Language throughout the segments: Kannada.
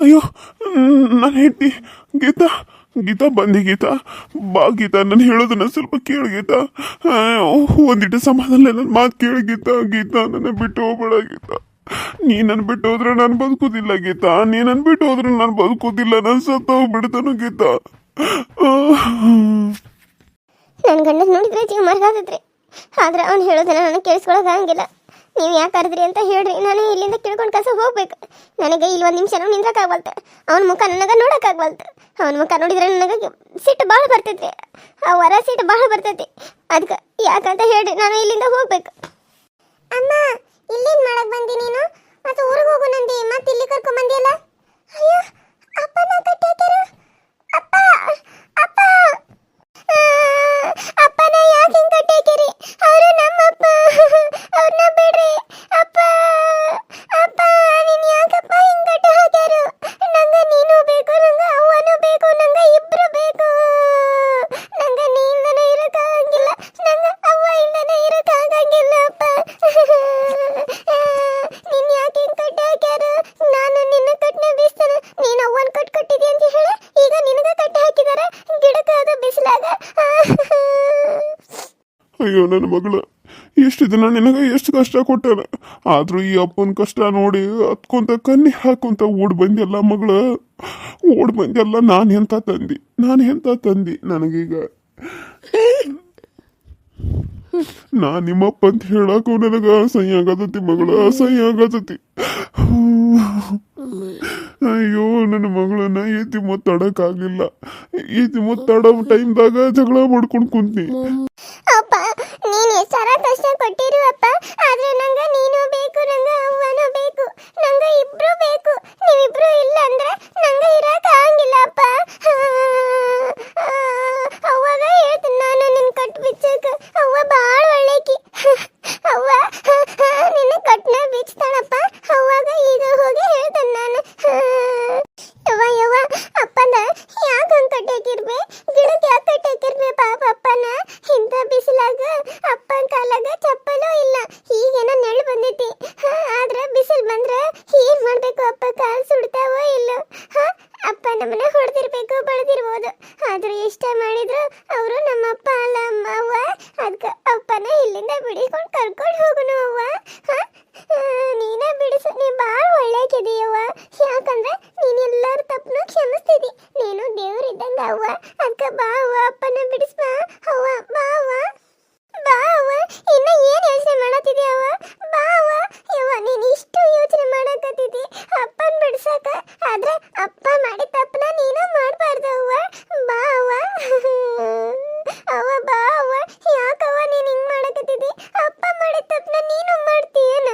ಅಯ್ಯೋ ನಾನು ಹೇಳ್ತಿ. ಗೀತಾ ಗೀತಾ ಬಂದಿ ಗೀತಾ. ಬಾ ಗೀತಾ, ನಾನು ಹೇಳೋದನ್ನ ಸ್ವಲ್ಪ ಕೇಳು ಗೀತಾ. ಒಂದಿಟ್ಟು ಸಮಾಧಾನ ನನ್ನ ಮಾತು ಕೇಳು ಗೀತಾ. ಗೀತಾ, ನನ್ನ ಬಿಟ್ಟು ಹೋಗ್ಬೇಡ ಗೀತಾ. ನೀ ನನ್ನ ಬಿಟ್ಟು ಹೋದ್ರೆ ನಾನು ಬದುಕುದಿಲ್ಲ ಗೀತಾ. ನೀ ನನ್ನ ಬಿಟ್ಟು ಹೋದ್ರೆ ನಾನು ಬದುಕುದಿಲ್ಲ. ನಾನು ಸತ್ತ ಹೋಗ್ಬಿಡ್ತಾನು ಗೀತಾ. ನನ್ನ ಗಂಡನ ನೋಡಿದ್ರೆ ಜೀವ ಆದ್ರೆ ಅವ್ನು ಹೇಳೋದನ್ನ ನಾನು ಕೇಳಿಸ್ಕೊಳಕ್ಕಾಗಂಗಿಲ್ಲ ನೀವು ಯಾಕೆ ಕರೆದ್ರಿ ಅಂತ ಹೇಳ್ರಿ. ನಾನು ಇಲ್ಲಿಂದ ಕೇಳ್ಕೊಂಡು ಕಸ ಹೋಗ್ಬೇಕು. ನನಗೆ ಇಲ್ಲಿ ಒಂದು ನಿಮಿಷನೂ ನಿಂದ್ರಕ್ಕಾಗವಲ್ತು ಅವನ ಮುಖ ನನಗೆ ನೋಡೋಕ್ಕಾಗವಲ್ತು ಅವನ ಮುಖ ನೋಡಿದ್ರೆ ನನಗೆ ಸಿಟ್ಟು ಭಾಳ ಬರ್ತೈತ್ರಿ ಆ ವರ ಸಿಟ್ಟು ಭಾಳ ಬರ್ತೈತಿ. ಅದಕ್ಕೆ ಯಾಕಂತ ಹೇಳ್ರಿ. ನಾನು ಇಲ್ಲಿಂದ ಹೋಗ್ಬೇಕು. ಅಮ್ಮ, ಇಲ್ಲೇನು ಮಾಡಕ್ ಬಂದಿ ನೀನು? ಮತ್ತೆ ಊರಿಗೆ ಹೋಗು ನಂದಿ. ಮತ್ತೆ ಇಲ್ಲಿ ಕರ್ಕೊಂಡ್ ಬಂದಿಯಲ್ಲ? ಅಯ್ಯೋ ಅಪ್ಪ ನಾ ಕಟ್ಟಾಕ್ಯಾರ ಅಪ್ಪ ಅಪ್ಪ! ಅಪ್ಪನ ಯಾಕೆ ಹಿಂಗ್ ಕಟ್ಟಾಕಿರಿ ಅವರು ನಮ್ಮಪ್ಪ. ಅವ್ರನ್ನ ಬಿಡ್ರಿ ಅಪ್ಪ ಅಪ್ಪ ನೀನ್ ಯಾಕಪ್ಪ ಹಿಂಗ್ ಕಟ್ಟ ಹಾಕ್ಯಾರು ನಂಗ ನೀನು ಬೇಕು ನಂಗ ಅವ್ವನು ಬೇಕು ನಂಗ ಇಬ್ರು ಬೇಕು ನಂಗ ನೀ ಇಲ್ದನೆ ಇರಕ್ಕಾಗಂಗಿಲ್ಲ ನಂಗ ಅವ್ವ ಇಲ್ದನೆ ಇರಕ್ಕಾಗಂಗಿಲ್ಲ ಅಪ್ಪ ನೀನ್ ಯಾಕೆ ಹಿಂಗ್ ಕಟ್ಟ ಹಾಕ್ಯಾರು ನಾನು ನಿನ್ನ ಕಟ್ನ ಬೀಸ್ತಾನ ನೀನ್ ಅವ್ವನ್ ಕಟ್ ಕಟ್ಟಿದಿ ಅಂತ ಹೇಳಿ ಈಗ ನಿನಗ ಕಟ್ಟ ಹಾಕಿದಾರ ಗಿಡಕ್ಕ ಅದು ಬಿಸಿಲಾಗ ಅಯ್ಯೋ, ನನ್ನ ಮಗಳ. ಎಷ್ಟು ದಿನ ನಿನಗೆ ಎಷ್ಟು ಕಷ್ಟ ಕೊಟ್ಟಾನ? ಆದರೂ ಈ ಅಪ್ಪನ ಕಷ್ಟ ನೋಡಿ ಹತ್ಕೊಂತ ಕಣ್ಣಿ ಹಾಕೊಂತ ಓಡ್ ಬಂದೆಲ್ಲ ಮಗಳ. ಓಡ್ ಬಂದೆಲ್ಲ ನಾನು ಎಂತ ತಂದಿ? ನಾನು ಎಂತ ತಂದಿ ನನಗೀಗ? ನಾ ನಿಮ್ಮಪ್ಪ ಅಂತ ಹೇಳಕ್ಕೂ ನನಗ ಅಸಹ್ಯ ಆಗತತಿ ಮಗಳ, ಅಸಹ್ಯ ಆಗತತಿ. ಅಯ್ಯೋ, ನನ್ನ ಮಗಳನ್ನ ಎತ್ತಿ ಮುತ್ತಾಡಕ್ಕಾಗಲಿಲ್ಲ ಈತಿ ಮುತ್ತಾಡೋ ಟೈಮ್ದಾಗ ಜಗಳ ಮಾಡ್ಕೊಂಡು ಕುಂತಿ. ಎಷ್ಟಾರ ಕಷ್ಟ ಕೊಟ್ಟಿರು ಅಪ್ಪ ಆದ್ರೆ ನಂಗ ನೀನು ಬೇಕು ನಂಗ ಅವ್ವನೂ ಬೇಕು ನಂಗ ಇಬ್ರು ಬೇಕು ನೀವಿಬ್ರು ಇಲ್ಲ ಅಂದ್ರೆ ನಂಗ ಇರಕ್ ಆಗಂಗಿಲ್ಲ ಅಪ್ಪ ಅವ್ವಾಗ ಹೇಳ್ತೀನಿ ನಾನು ನಿನ್ ಕಟ್ ಬಿಚ್ಚಕ ಅವ್ವ ಬಾಳ ಒಳ್ಳೆಕಿ ಅವ್ವ ನಿನ್ನ ಕಟ್ನ ಬಿಚ್ತಾಳಪ್ಪ ಅವಾಗ ಈಗ ಹೋಗಿ ಹೇಳ್ತೇನೆ ನಾನು ಯವ್ವ ಯವ್ವ ಅಪ್ಪನ ಯಾಕ ಹಂಗ್ ಕಟ್ಟಾಕಿರ್ಬೆ ಗಿಡಕ್ಕೆ ಯಾಕೆ ಕಟ್ಟಾಕಿರ್ಬೆ ಪಾಪ ಅಪ್ಪನ ಇಂಥ ಬಿಸಿಲಾಗ ಅಪ್ಪನ ಕಾಲಾಗ ಚಪ್ಪಲೂ ಇಲ್ಲ ಈಗೇನೋ ನೆರಳು ಬಂದೈತಿ ಹಾ, ಆದ್ರೆ ಬಿಸಿಲು ಬಂದ್ರೆ ಏನ್ ಮಾಡ್ಬೇಕು ಅಪ್ಪ ಕಾಲ್ ಸುಡ್ತಾವೋ ಇಲ್ಲೋ ಹಾ, ಅಪ್ಪ ನಮ್ಮನ್ನ ಹೊಡೆದಿರ್ಬೇಕು ಬಡ್ದಿರ್ಬೋದು ಆದ್ರೆ ಇಷ್ಟ ಮಾಡಿದ್ರು ಅವರು ನಮ್ಮ ಅಪ್ಪ ಅಲ್ಲ ಅಮ್ಮ ಅವ್ವ ಅದಕ್ಕೆ ಅಪ್ಪನ ಇಲ್ಲಿಂದ ಬಿಡಿಸ್ಕೊಂಡು ಕರ್ಕೊಂಡು ಹೋಗುನು ಅವ್ವ ಹಾ? ಆ, ನೀನ ಬಿಡಿಸು ನೀ ಭಾಳ ಒಳ್ಳೆಕಿದೀಯವ್ವ ಯಾಕಂದ್ರೆ ನೀನ್ ಎಲ್ಲರ ತಪ್ಪನು ಕ್ಷಮಿಸ್ತಿದಿ ನೀನು ದೇವ್ರಿದ್ದಂಗ ಅವ್ವ. ಅಂತ ಬಾ ಅವ್ವ ಅಪ್ಪನ ಬಿಡಿಸ್ ಬಾ ಅವ್ವ ಅವ್ವ ಬಾ ಅವ್ವ ಇನ್ನ ಏನ್ ಯೋಚನೆ ಮಾಡತ್ತಿದ್ಯ ಅವ್ವ ಬಾ ಅವ್ವ ಯವ್ವ ನೀನ್ ಇಷ್ಟು ಯೋಚನೆ ಮಾಡಕತ್ತಿದ್ದಿ ಅಪ್ಪನ್ ಬಿಡ್ಸಕ ಆದ್ರೆ ಅಪ್ಪ ಮಾಡಿದ ತಪ್ಪನ ನೀನು ಮಾಡ್ಬಾರ್ದು ಅವ್ವ ಬಾ ಅವ್ವ ಅವ್ವ ಬಾ ಅವ್ವ ಯಾಕವ್ವ ನೀನ್ ಹಿಂಗ್ ಮಾಡಕತ್ತಿದ್ದಿ ಅಪ್ಪ ಮಾಡಿದ ತಪ್ಪನ ನೀನು ಮಾಡ್ತೀಯೇನ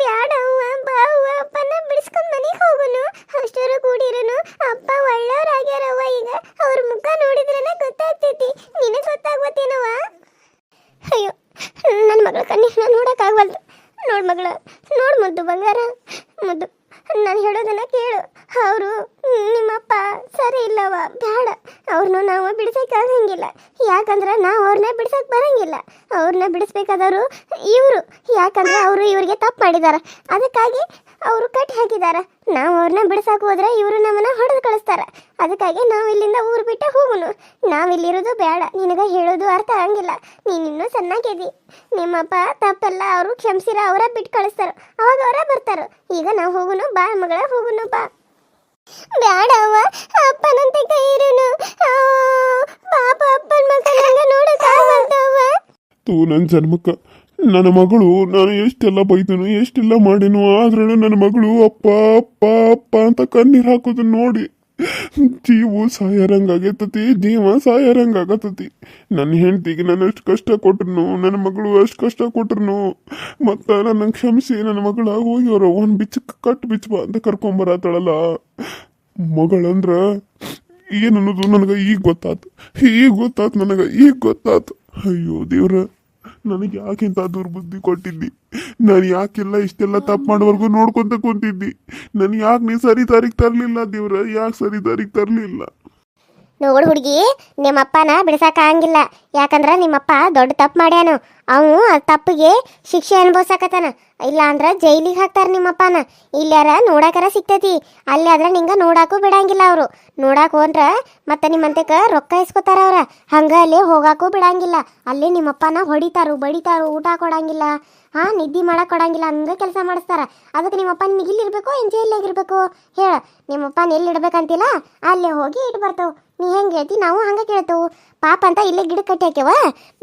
ಬ್ಯಾಡ ಅವ್ವ ಬಾ ಅವ್ವ ಅಪ್ಪನ ಬಿಡಿಸ್ಕೊಂಡ್ ಮನೆಗೆ ಹೋಗುನು ಅಷ್ಟರ ಕೂಡಿರನು ಅಪ್ಪ ಒಳ್ಳೆಯವ್ರಾಗ್ಯಾರವ್ವ ಈಗ ಅವ್ರ ಮುಖ ನೋಡಿದ್ರೇನೆ ಗೊತ್ತಾಗ್ತೈತಿ ನಿನಗೆ ಗೊತ್ತಾಗ್ವತ್ತೇನವ್ವ ಅಯ್ಯೋ ನನ್ನ ಮಗಳ ಕಣ್ಣೀರನ್ನ ನೋಡೋಕ್ಕಾಗವಲ್ದು. ನೋಡು ಮಗಳ ನೋಡು ಮುದ್ದು ಬಂಗಾರ ಮುದ್ದು. ನಾನು ಹೇಳೋದನ್ನ ಕೇಳು. ಅವರು ನಿಮ್ಮಪ್ಪ ಸರಿ ಇಲ್ಲವ ಬೇಡ ಅವ್ರನ್ನ ನಾವು ಬಿಡಿಸೋಕ್ಕಾಗಂಗಿಲ್ಲ ಯಾಕಂದ್ರೆ ನಾವು ಅವ್ರನ್ನ ಬಿಡ್ಸೋಕೆ ಬರಂಗಿಲ್ಲ. ಅವ್ರನ್ನ ಬಿಡಿಸ್ಬೇಕಾದವರು ಇವರು. ಯಾಕಂದ್ರೆ ಅವರು ಇವರಿಗೆ ತಪ್ಪು ಮಾಡಿದ್ದಾರೆ ಅದಕ್ಕಾಗಿ ಅವರು ಕಟ್ಟಿ ಹಾಕಿದ್ದಾರೆ ನಾವು ಅವ್ರನ್ನ ಬಿಡ್ಸಕ್ಕೆ ಹೋದ್ರೆ ಇವರು ನಮ್ಮನ್ನ ಹೊಡೆದು ಕಳಿಸ್ತಾರೆ. ಅದಕ್ಕಾಗಿ ನಾವು ಇಲ್ಲಿಂದ ಊರು ಬಿಟ್ಟು ಹೋಗುನು. ನಾವಿಲ್ಲಿರೋದು ಬೇಡ ನಿನಗೆ ಹೇಳೋದು ಅರ್ಥ ಆಗಂಗಿಲ್ಲ. ನೀನಿನ್ನೂ ಚೆನ್ನಾಗಿದ್ದಿ ನಿಮ್ಮಪ್ಪ ತಪ್ಪೆಲ್ಲ, ಅವರು ಕ್ಷಮಿಸಿರ, ಅವರ ಬಿಟ್ಟು ಕಳಿಸ್ತಾರ. ಅವಾಗ ಅವರ ಬರ್ತಾರ. ಈಗ ನಾವು ಹೋಗುನು, ಬಾ ಮಗಳ, ಹೋಗುನು, ಬಾ. ಬ್ಯಾಡ ಅಪ್ಪನಂತೆ ಕೈ ಇರುನು ಪಾಪ ಅಪ್ಪನ ಮಕ್ಕಳನ್ನ ನೋಡಕ್ಕಾಗಲ್ತವ್ವ ತೂ ನನ್ನ ಜನ್ಮಕ್ಕ, ನನ್ನ ಮಗಳು, ನಾನು ಎಷ್ಟೆಲ್ಲ ಬೈದನು, ಎಷ್ಟೆಲ್ಲ ಮಾಡಿನು, ಆದ್ರೂ ನನ್ನ ಮಗಳು ಅಪ್ಪ ಅಪ್ಪ ಅಪ್ಪ ಅಂತ ಕಣ್ಣೀರು ಹಾಕೋದನ್ನ ನೋಡಿ. ಜೀವ ಆಗತ್ತತಿ ಜೀವ ಸಾಯರಂಗಾಗತ್ತತಿ ನನ್ನ ಹೆಂಡತಿಗೆ ನಾನು ಎಷ್ಟು ಕಷ್ಟ ಕೊಟ್ರು ನನ್ನ ಮಗಳು ಅಷ್ಟು ಕಷ್ಟ ಕೊಟ್ರು ಮತ್ತ ನನ್ನ ಕ್ಷಮಿಸಿ ನನ್ನ ಮಗಳ ಹೋಗಿ ಅವ್ರ ಒಂದು ಬಿಚ್ಚ ಕಟ್ ಬಿಚ್ಚ ಬಾ ಅಂತ ಕರ್ಕೊಂಬರತ್ತಳಲ್ಲ ಮಗಳಂದ್ರ ಏನನ್ನೋದು ನನಗೆ ಈಗ ಗೊತ್ತಾತು ಈಗ ಗೊತ್ತಾತು ನನಗೆ, ಈಗ ಗೊತ್ತಾತು. ಅಯ್ಯೋ ದೇವ್ರ, ನನಗೆ ಯಾಕಿಂತ ದುರ್ಬುದ್ಧಿ ಕೊಟ್ಟಿದ್ದಿ? ನಾನು ಯಾಕೆಲ್ಲ ಇಷ್ಟೆಲ್ಲ ತಪ್ಪು ಮಾಡೋವರೆಗೂ ನೋಡ್ಕೊಂತ ಕುಂತಿದ್ದಿ. ನಾನು ಯಾಕೆ ನೀ ಸರಿ ದಾರಿಗೆ ತರಲಿಲ್ಲ ದೇವ್ರ? ಯಾಕೆ ಸರಿ ದಾರಿಗೆ ತರಲಿಲ್ಲ? ನೋಡು ಹುಡುಗಿ ನಿಮ್ಮಪ್ಪನ ಬಿಡ್ಸಕ್ ಆಗಂಗಿಲ್ಲ ಯಾಕಂದ್ರ ನಿಮ್ಮಪ್ಪ ದೊಡ್ಡ ತಪ್ಪು ಮಾಡ್ಯಾನು. ಅವನು ಆ ತಪ್ಪಿಗೆ ಶಿಕ್ಷೆ ಅನುಭವಿಸಕತ್ತಾನ. ಇಲ್ಲ ಅಂದ್ರ ಜೈಲಿಗೆ ಹಾಕ್ತಾರೆ ನಿಮ್ಮಪ್ಪನ. ಇಲ್ಲಾರ ನೋಡಾಕರ ಸಿಗ್ತೈತಿ. ಅಲ್ಲಿ ಆದ್ರೆ ನಿಂಗ ನೋಡಾಕು ಬಿಡಂಗಿಲ್ಲ ಅವರು. ನೋಡಾಕ ಹೋದ್ರ ಮತ್ತೆ ನಿಮ್ಮಂತೆಕ ರೊಕ್ಕ ಇಸ್ಕೊತಾರ ಅವ್ರ. ಹಂಗೆ ಅಲ್ಲಿ ಹೋಗಾಕು ಬಿಡಂಗಿಲ್ಲ. ಅಲ್ಲಿ ನಿಮ್ಮಪ್ಪನ ಹೊಡಿತಾರು, ಬಡಿತಾರು, ಊಟ ಕೊಡಂಗಿಲ್ಲ. ಹಾ, ನಿದ್ದೆ ಮಾಡಕ್ ಕೊಡಂಗಿಲ್ಲ. ಹಂಗ ಕೆಲಸ ಮಾಡಿಸ್ತಾರ. ಅದಕ್ಕೆ ನಿಮ್ಮಪ್ಪ ನಿನಗೆ ಇಲ್ಲಿರ್ಬೇಕು, ಏನ್ ಇರ್ಬೇಕು? ಹೇಳ. ನಿಮ್ಮಪ್ಪನ ಎಲ್ಲಿ ಇಡ್ಬೇಕಂತಿಲ್ಲ, ಅಲ್ಲೇ ಹೋಗಿ ಇಟ್ಟು ಬರ್ತಾವ. ನೀ ಹೆಂಗೆ ಹೇಳ್ತಿ? ನಾವು ಹಂಗೆ ಕೇಳ್ತೇವು. ಪಾಪ ಅಂತ ಇಲ್ಲೇ ಗಿಡ ಕಟ್ಟಿ ಹಾಕ್ಯವ.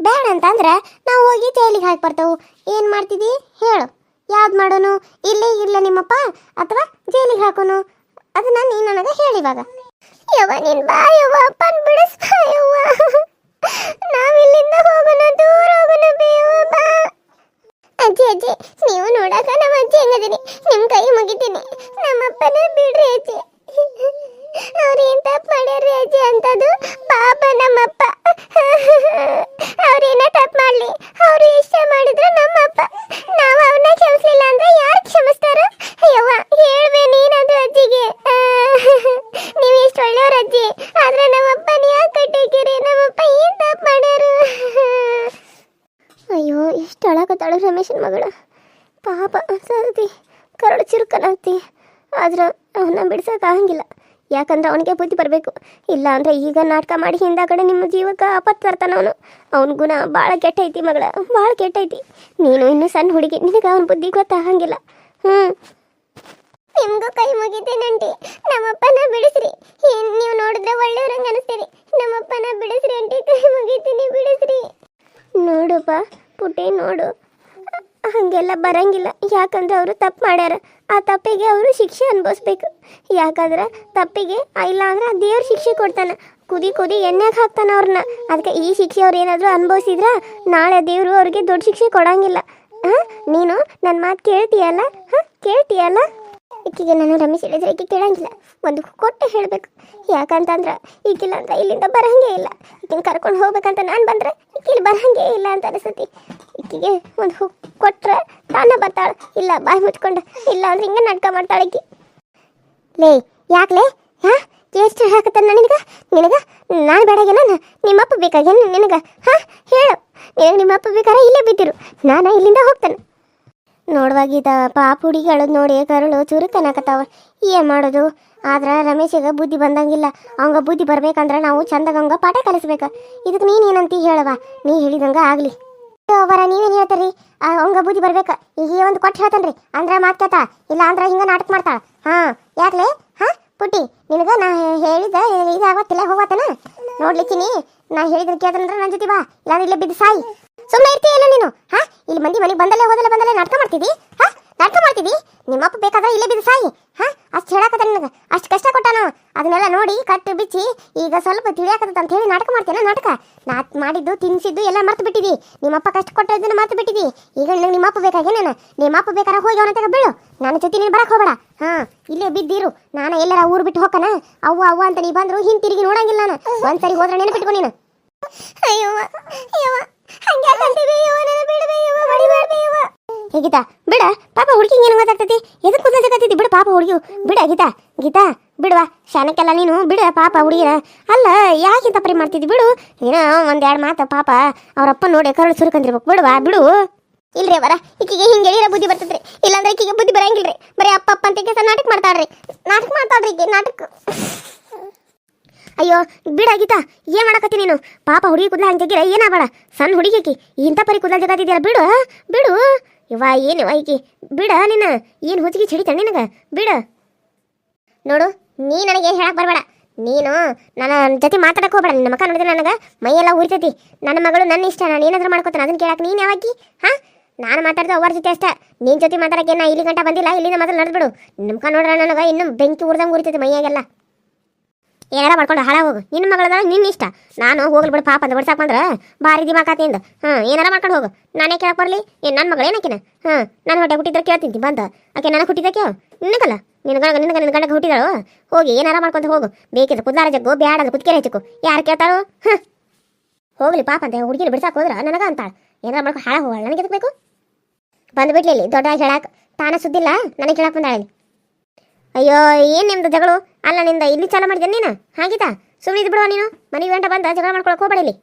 ಬೇಡ ಅಂತಂದ್ರೆ ನಾವು ಹೋಗಿ ಜೈಲಿಗೆ ಹಾಕಿ ಬರ್ತೇವು. ಏನು ಮಾಡ್ತಿದ್ದಿ ಹೇಳು. ಯಾವ್ದು ಮಾಡೋನು? ಇಲ್ಲೇ ಇಲ್ಲ ನಿಮ್ಮಪ್ಪ ಅಥವಾ ಜೈಲಿಗೆ ಹಾಕೋನು? ಅದನ್ನ ನೀ ನನಗೆ ಹೇಳಿ ಇವಾಗ. ನಿನ್ ಬಾ ಅಪ್ಪನ್ ಬಿಡಿಸ್ ಬಾ ಯವ್ವ ನಾವಿಲ್ಲಿಂದ ಹೋಗೋಣ ದೂರ ಹೋಗೋಣ ಬೇವ ಬಾ ಅಜ್ಜಿ ಅಜ್ಜಿ ನೀವು ನೋಡಾಕ ನಮ್ಮ ಅಜ್ಜಿ ಹೆಂಗದಿನಿ ನಿಮ್ ಕೈ ಮುಗಿತೀನಿ ನಮ್ಮಪ್ಪನ ಬಿಡ್ರಿ ಅಜ್ಜಿ ಅವ್ರು ಏನ್ ತಪ್ಪು ಮಾಡ್ಯಾರ್ರಿ ಅಜ್ಜಿ ಅಂತದು ಪಾಪ ನಮ್ಮಪ್ಪ ಅವ್ರೇನ ಮಾಡ್ಲಿ ಅವ್ರು ಇಷ್ಟ ಮಾಡಿದ್ರು ನಮ್ಮಪ್ಪ. ನಾವು ಅವನ್ನ ಕ್ಷಮಿಸ್ಲಿಲ್ಲ ಅಂದ್ರೆ ಯಾರು ಕ್ಷಮಿಸ್ತಾರ? ಯವ್ವ ಹೇಳ್ಬೆ ನೀನದು ಅಜ್ಜಿಗೆ. ನೀವು ಎಷ್ಟು ಒಳ್ಳೆಯವ್ರ ಅಜ್ಜಿ. ಆದ್ರೆ ನಮ್ಮಪ್ಪನ ಯಾಕೆ ಕಟ್ಟಿದ್ದೀರಿ? ನಮ್ಮಪ್ಪ ಏನ್ ತಪ್ಪು ಮಾಡ್ಯಾರು? ಅಯ್ಯೋ ಎಷ್ಟು ಅಳಕತ್ತಾಳು ರಮೇಶನ್ ಮಗಳು. ಪಾಪ ಸರದಿ ಕರಡು ಚುರುಕನಾಗ್ತಿ ಆದ್ರೆ ಅವನ್ನ ಬಿಡ್ಸೋಕ್ಕಾಗಂಗಿಲ್ಲ ಯಾಕಂದ್ರೆ ಅವನಿಗೆ ಬುದ್ಧಿ ಬರಬೇಕು. ಇಲ್ಲ ಅಂದ್ರೆ ಈಗ ನಾಟಕ ಮಾಡಿ ಹಿಂದಾಗಡೆ ನಿಮ್ಮ ಜೀವಕ್ಕೆ ಆಪತ್ತು ಅವನು. ಅವನ ಗುಣ ಭಾಳ ಕೆಟ್ಟೈತಿ ಮಗಳ. ಭಾಳ ಕೆಟ್ಟೈತಿ. ನೀನು ಇನ್ನೂ ಸಣ್ಣ ಹುಡುಗಿ. ನಿನಗೆ ಅವನ ಬುದ್ಧಿ ಗೊತ್ತಾಗಂಗಿಲ್ಲ. ಹ್ಞೂ ನಿಮ್ಗೂ ಕೈ ಮುಗಿತೇನಂಟಿ ನಮ್ಮಪ್ಪನ ಬಿಡಿಸ್ರಿ. ಏನ್ ನೀವು ನೋಡಿದ್ರೆ ಒಳ್ಳೆಯವ್ರಂಗೆ ಅನಿಸ್ತೀರಿ. ನಮ್ಮಪ್ಪನ ಬಿಡಿಸ್ರಿ ಅಂಟಿ ಕೈ ಮುಗಿತೀನಿ, ಬಿಡಿಸ್ರಿ. ನೋಡಪ್ಪ, ಪುಟ್ಟಿ, ನೋಡು. ಹಾಗೆಲ್ಲ ಬರಂಗಿಲ್ಲ. ಯಾಕಂದ್ರೆ ಅವರು ತಪ್ಪು ಮಾಡ್ಯಾರ. ಆ ತಪ್ಪಿಗೆ ಅವರು ಶಿಕ್ಷೆ ಅನುಭವಿಸ್ಬೇಕು. ಯಾಕಂದ್ರೆ ತಪ್ಪಿಗೆ ಇಲ್ಲ ಅಂದ್ರೆ ಆ ದೇವ್ರ ಶಿಕ್ಷೆ ಕೊಡ್ತಾನೆ. ಕುದಿ ಕುದಿ ಎಣ್ಣೆಗೆ ಹಾಕ್ತಾನೆ ಅವ್ರನ್ನ ಅದಕ್ಕೆ ಈ ಶಿಕ್ಷೆ ಅವ್ರು ಏನಾದರೂ ಅನುಭವಿಸಿದ್ರ? ನಾಳೆ ದೇವರು ಅವ್ರಿಗೆ ದೊಡ್ಡ ಶಿಕ್ಷೆ ಕೊಡಂಗಿಲ್ಲ. ಹಾಂ? ನೀನು ನನ್ನ ಮಾತು ಕೇಳ್ತೀಯಲ್ಲ? ಹಾಂ? ಕೇಳ್ತೀಯಲ್ಲ? ಈಕೆಗೆ ನಾನು ರಮೇಶ್ ಹೇಳಿದ್ರೆ ಈಕೆ ಕೇಳಂಗಿಲ್ಲ. ಒಂದು ಕೊಟ್ಟು ಹೇಳಬೇಕು. ಯಾಕಂತಂದ್ರೆ ಈಗಿಲ್ಲ ಅಂದ್ರೆ ಇಲ್ಲಿಂದ ಬರಂಗೇ ಇಲ್ಲ. ಈಕಿನ ಕರ್ಕೊಂಡು ಹೋಗ್ಬೇಕಂತ ನಾನು ಬಂದ್ರೆ ಈಕಿಲ್ ಬರಂಗೇ ಇಲ್ಲ ಅಂತ ಅನಿಸ್ತೈತಿ. ಈಕಿಗೆ ಒಂದು ಹೂ ಕೊಟ್ರೆ ತಾನೇ ಬರ್ತಾಳೆ. ಇಲ್ಲ, ಬಾಯಿ ಮುಚ್ಕೊಂಡು ಇಲ್ಲ ಅಂದ್ರೆ ಹಿಂಗೆ ನಾಟಕ ಮಾಡ್ತಾಳೆ ಆಕಿ ಲೇ, ಯಾಕ್ಲೇ? ಹಾ? ಎಷ್ಟು ಹಾಕತ್ತಾನ ನನಗ? ನಿನಗ? ನಾನು ಬೇಡಾಗೇನ ನಿಮ್ಮಪ್ಪ ಬೇಕಾಗೇನು ನಿನಗ? ಹಾ? ಹೇಳು. ನಿನಗೆ ನಿಮ್ಮಪ್ಪ ಬೇಕಾರೆ ಇಲ್ಲೇ ಬಿದ್ದಿರು. ನಾನು ಇಲ್ಲಿಂದ ಹೋಗ್ತೇನೆ. ನೋಡುವಾಗಿದ್ದ ಪಾಪ ಹುಡುಗಿಗಳು ನೋಡಿ ಕರುಳು ಚುರುಕನಾಕತ್ತಾವ ಏನು ಮಾಡೋದು? ಆದ್ರೆ ರಮೇಶಿಗೆ ಬುದ್ಧಿ ಬಂದಂಗಿಲ್ಲ. ಅವಂಗ ಬುದ್ಧಿ ಬರ್ಬೇಕಂದ್ರೆ ನಾವು ಚಂದಗಂಗ ಪಾಠ ಕಲಿಸ್ಬೇಕು. ಇದಕ್ಕೆ ನೀನೇನಂತ ಹೇಳವ ನೀ ಹೇಳಿದಂಗ ಆಗ್ಲಿ. ಅವರ ನೀವೇನು ಹೇಳ್ತಾರ್ರಿ ಅವಂಗ ಬುದ್ಧಿ ಬರ್ಬೇಕ. ಈಗ ಒಂದು ಕೊಟ್ಟು ಹೇಳ್ತಾನ್ರಿ. ಅಂದ್ರೆ ಕೇಳ್ತಾ ಇಲ್ಲ ಅಂದ್ರೆ ಹಿಂಗ ನಾಟಕ ಮಾಡ್ತಾಳ. ಹಾ, ಯಾಕ್ಲೆ? ಹಾ, ಪುಟ್ಟಿ, ನಿನಗ ನಾ ಹೇಳಿದ ಇದಾಗತ್ತಿಲ್ಲ ಹೋಗತ್ತನ ನೋಡ್ಲಿಕ್ಕಿನಿ. ನಾ ಹೇಳಿದ್ರೆ ಕೇಳ್ತಾನಂದ್ರೆ ನನ್ನ ಜೊತೆ ಬಾ. ಇಲ್ಲಾಂದ್ರೆ ಇಲ್ಲೇ ಬಿದ್ದು ಸಾಯಿ. ಸುಮ್ಮನೆ ಇರ್ತೀಯಲ್ಲ ನೀನು? ಹಾ, ಇಲ್ಲಿ ಮಂದಿ ಮನೆಗೆ ಬಂದಲ್ಲೇ, ಹೋದಲ್ಲೇ, ಬಂದಲ್ಲೇ ನಾಟಕ ಮಾಡ್ತಿದ್ದಿ ಹಾ, ನಾಟಕ ಮಾಡ್ತಿದ್ದಿ ನಿಮ್ಮಪ್ಪ ಬೇಕಾದ್ರೆ ಇಲ್ಲೇ ಬಿದ್ದು ಸಾಯಿ. ಹಾ ಅಷ್ಟು ಹೇಳಕತ್ತ ನಿನಗೆ. ಅಷ್ಟು ಕಷ್ಟ ಕೊಟ್ಟಾನು ಅದನ್ನೆಲ್ಲ ನೋಡಿ ಕಟ್ಟು ಬಿಚ್ಚಿ ಈಗ ಸ್ವಲ್ಪ ತಿಳಿಯಾಕತ್ತ ಅಂತ ಹೇಳಿ ನಾಟಕ ಮಾಡ್ತೇನೆ ನಾಟಕ? ನಾ ಮಾಡಿದ್ದು ತಿನ್ಸಿದ್ದು ಎಲ್ಲ ಮರ್ತು ಬಿಟ್ಟಿದಿ. ನಿಮ್ಮಪ್ಪ ಕಷ್ಟ ಕೊಟ್ಟಿದ್ದನ್ನ ಮರ್ತು ಬಿಟ್ಟಿದಿ. ಈಗ ನಿನಗೆ ನಿಮ್ಮಪ್ಪ ಬೇಕಾಗೇನೇನ ನಿಮ್ಮಪ್ಪ ಬೇಕಾರ ಹೋಗಿ ಅವನ ತಗ ಬೀಳು. ನನ್ನ ಜೊತೆ ನೀನು ಬರಕ್ ಹೋಗಬೇಡ. ಹಾ ಇಲ್ಲೇ ಬಿದ್ದಿರು. ನಾನು ಎಲ್ಲರ ಊರು ಬಿಟ್ಟು ಹೋಗನ ಅವ್ವ ಅವ್ವ ಅಂತ ನೀ ಬಂದ್ರು ಹಿಂತಿರುಗಿ ನೋಡಂಗಿಲ್ಲ ನಾನು. ಒಂದ್ಸರಿ ಹೋದ್ರೆ ನೆನಪಿಟ್ಕೊ ನೀನು. ಅಯ್ಯೋ ಅಯ್ಯೋ ಹಂಗ್ಯಾಕಂತೀವಿ? ಯವ್ವ ನನ್ನ ಬಿಡಬೇ ಯವ್ವ ಬಡಿಬೇಡ್ಬೇ ಯವ್ವ ಹೇ ಗೀತಾ ಬಿಡ, ಪಾಪ ಹುಡುಗಿ ಏನು ಗೊತ್ತಾಗ್ತೈತಿ ಎದಕ್ಕೆ ಕುದಲ್ಸಕತ್ತೈತಿ ಬಿಡು ಪಾಪ ಹುಡುಗಿ ಬಿಡ ಗೀತಾ ಗೀತಾ, ಬಿಡುವ. ಶಾನಕ್ಕೆಲ್ಲ ನೀನು, ಬಿಡ ಪಾಪ ಹುಡುಗಿರ ಅಲ್ಲ ಯಾಕೆ ತಪ್ಪರಿ ಮಾಡ್ತಿದ್ದಿ? ಬಿಡು. ಏನೋ ಒಂದೆರಡು ಮಾತು ಪಾಪ ಅವರಪ್ಪ ನೋಡಿ ಕರಳು ಸುರ್ಕಂದಿರ್ಬೇಕು. ಬಿಡುವ, ಬಿಡು. ಇಲ್ರಿ ಅವರ, ಈಕಿಗೆ ಹಿಂಗೆ ಹೇಳಿರ ಬುದ್ಧಿ ಬರ್ತದ್ರಿ ಇಲ್ಲಾಂದ್ರೆ ಈಕಿಗೆ ಬುದ್ಧಿ ಬರಂಗಿಲ್ರಿ. ಬರೀ ಅಪ್ಪ ಅಪ್ಪ ಅಂತ ಕೆಲಸ ನಾಟಕ ಮಾಡ್ತಾಳ್ರಿ. ನಾಟಕ ಮಾಡ್ತಾಳ್ರಿ ಈಗ ನಾಟಕ. ಅಯ್ಯೋ, ಬಿಡ ಗೀತಾ, ಏನ್ ಮಾಡಕತ್ತಿ ನೀನು? ಪಾಪ ಹುಡುಗಿ ಕುದ್ಲ ಹಂಗೆ ಜಗ್ಗಿರ ಏನಾಗಬೇಡ? ಸಣ್ಣ ಹುಡುಗಿಕಿ ಇಂಥ ಪರಿ ಕುದ್ಲ ಜಗತ್ತಿದ್ಯಲ್ಲ ಬಿಡು ಬಿಡು. ಇವ ಏನು ಐಕಿ ಬಿಡ ನಿನ್ನ, ಏನು ಹುಚ್ಚಿಗೆ ಚಿಡಿತ ನಿನಗ? ಬಿಡ. ನೋಡು, ನೀ ನನಗೆ ಏನು ಹೇಳಕ್ಕೆ ಬರಬೇಡ. ನೀನು ನನ್ನ ಜೊತೆ ಮಾತಾಡಕ್ಕೆ ಹೋಗಬೇಡ. ನಿನ್ನ ಮಕ್ಕ ನೋಡಿದ್ರೆ ನನಗೆ ಮೈಯೆಲ್ಲ ಉರಿತೈತಿ ನನ್ನ ಮಗಳು ನನ್ನ ಇಷ್ಟ. ನಾನು ಏನಾದರೂ ಮಾಡ್ಕೋತಾನೆ. ಅದನ್ನ ಕೇಳಕ್ಕೆ ನೀನು ಯಾವಾಕಿ ಹಾಂ? ನಾನು ಮಾತಾಡ್ತಾ ಅವ್ರ ಜೊತೆ ಅಷ್ಟೇ. ನಿನ್ನ ಜೊತೆ ಮಾತಾಡಕ್ಕೆ ನಾ ಇಲ್ಲಿ ಗಂಟ ಬಂದಿಲ್ಲ. ಇಲ್ಲಿಂದ ಮೊದಲು ನಡೆದ್ಬಿಡು. ನಿಮ್ಮ ಮುಖ ನೋಡ್ರೆ ನನಗೆ ಇನ್ನೂ ಬೆಂಕಿ ಉರ್ದಂಗೆ ಉರಿತೈತಿ ಮೈಯಾಗೆಲ್ಲ. ಏನಾರ ಮಾಡ್ಕೊಂಡು ಹಾಳ ಹೋಗು. ನಿನ್ನ ಮಗಳದ ನಿನ್ನ ಇಷ್ಟ. ನಾನು ಹೋಗ್ಲಿ ಬಿಡು, ಪಾಪ ಅಂತ ಬಿಡ್ಸಾಕ್ ಬಂದ್ರೆ. ಭಾರಿ ದಿಮಾಕಾತಿಯಿಂದ ಹಾಂ ಏನಾರ ಮಾಡ್ಕೊಂಡು ಹೋಗು. ನಾನೇ ಕೇಳಕ್ ಬರಲಿ? ಏನು ನನ್ನ ಮಗಳು ಏನಕ್ಕಿನ ಹಾಂ ನಾನು ಹೊಟ್ಟೆ ಹುಟ್ಟಿದ್ರೆ ಕೇಳ್ತೀನಿ ಬಂದ. ಆಕೆ ನನಗೆ ಹುಟ್ಟಿದ ಕೇಳು. ನಿನಗಲ್ಲ? ನಿನ್ನ ಗಂಡ ನಿನ್ನ ನಿನ್ನ ಗಂಡಗೆ ಹುಟ್ಟಿದಾಳು? ಹೋಗಿ, ಏನಾರ ಮಾಡ್ಕೊಂತ ಹೋಗು. ಬೇಕಿದ್ರೆ ಕುದ್ಲಾರ ಜಗ್ಗು ಬ್ಯಾಡ ಅಂದ್ರೆ ಹೆಚ್ಚು ಯಾರು ಕೇಳ್ತಾಳು? ಹಾಂ ಹೋಗ್ಲಿ, ಪಾಪ ಅಂತ ಹುಡುಗಿನ ಬಿಡ್ಸಾಕ್ ಹೋದ್ರ ನನಗ ಅಂತಾಳ. ಏನಾರ ಮಾಡ್ಕೊಂಡು ಹಾಳ ಹೋಗಲ್ಲ ನನಗೆ ಬೇಕು? ಬಂದ್ಬಿಡ್ಲಿ ದೊಡ್ಡ ಹೇಳಾಕ. ತಾನ ಸುದ್ದಿಲ್ಲ? ನನಗೆ ಹೇಳಕ್ ಬಂದಾಳ ಇಲ್ಲಿ. ಅಯ್ಯೋ, ಏನು ನಿಮ್ದು ಜಗಳು? ಅಲ್ಲ ನಿಂದ ಇಲ್ಲಿ ಚಾಲ ಮಾಡಿದೆ ನೀನು? ಹಾಗಿತಾ ಸುಮ್ಮನೆ ಬಿಡುವ ನೀನು. ಮನೆಗೆ ಗಂಟ ಬಂದ ಜಗಳ ಮಾಡ್ಕೊಳಕ್ಕೆ ಹೋಗ್ಬೇಡಿ